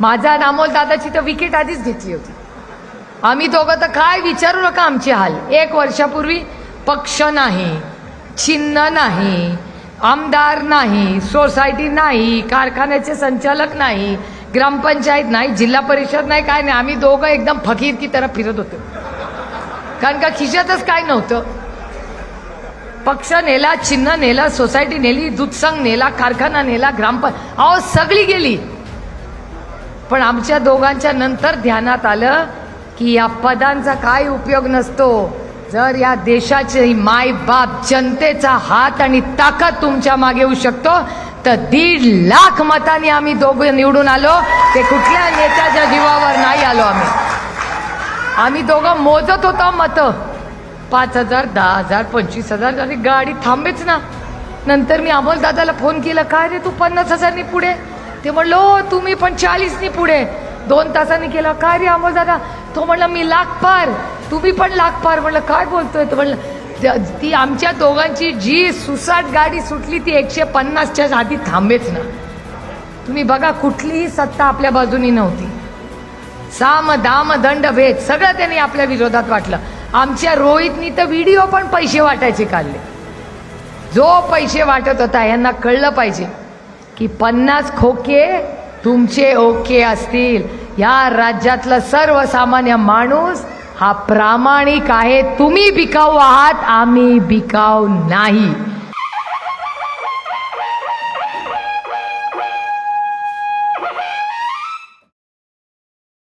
माझा दामोल दादाची तर विकेट आधीच घेतली होती. आम्ही दोघं तर काय विचारू नका आमचे हाल. एक वर्षापूर्वी पक्ष नाही चिन्ह नाही आमदार नाही सोसायटी नाही कारखान्याचे संचालक नाही ग्रामपंचायत नाही जिल्हा परिषद नाही काय नाही. आम्ही दोघं एकदम फकीर की तरफ फिरत होतो. कारण का खिशातच काय नव्हतं? पक्ष नेला चिन्ह नेला सोसायटी नेली दूधसंघ नेला कारखाना नेला ग्रामपंच अहो सगळी गेली. पण आमच्या दोघांच्या नंतर ध्यानात आलं की या पदांचा काय उपयोग नसतो. जर या देशाचे माय बाप जनतेचा हात आणि ताकद तुमच्या मागे येऊ शकतो तर दीड लाख मतांनी आम्ही दोघं निवडून आलो. ते कुठल्या नेत्याच्या जीवावर नाही आलो आम्ही. आम्ही दोघं मोजत होतो मतं. पाच हजार दहा हजार पंचवीस हजार आणि गाडी थांबेच ना. नंतर मी अमोल दादाला फोन केला काय रे तू पन्नास हजारनी पुढे? ते म्हणलो तुम्ही पण चाळीसनी पुढे. दोन तासांनी केलं काय रे अमोल दादा? तो म्हणला मी लाख पार तुम्ही पण लाख पार म्हणलं काय बोलतोय? तो म्हणलं ती आमच्या दोघांची जी सुसाट गाडी सुटली ती एकशे पन्नासच्या आधी थांबेच ना. तुम्ही बघा कुठलीही सत्ता आपल्या बाजूनी नव्हती. साम दाम दंड भेद सगळं त्यांनी आपल्या विरोधात वाटलं. आमच्या रोहितनी तर व्हिडिओ पण पैसे वाटायचे काढले. जो पैसे वाटत होता यांना कळलं पाहिजे. की पन्नास खोके तुमचे ओके असतील. या राज्यातलं सर्वसामान्य माणूस हा प्रामाणिक आहे. तुम्ही बिकाऊ आहात आम्ही बिकाऊ नाही.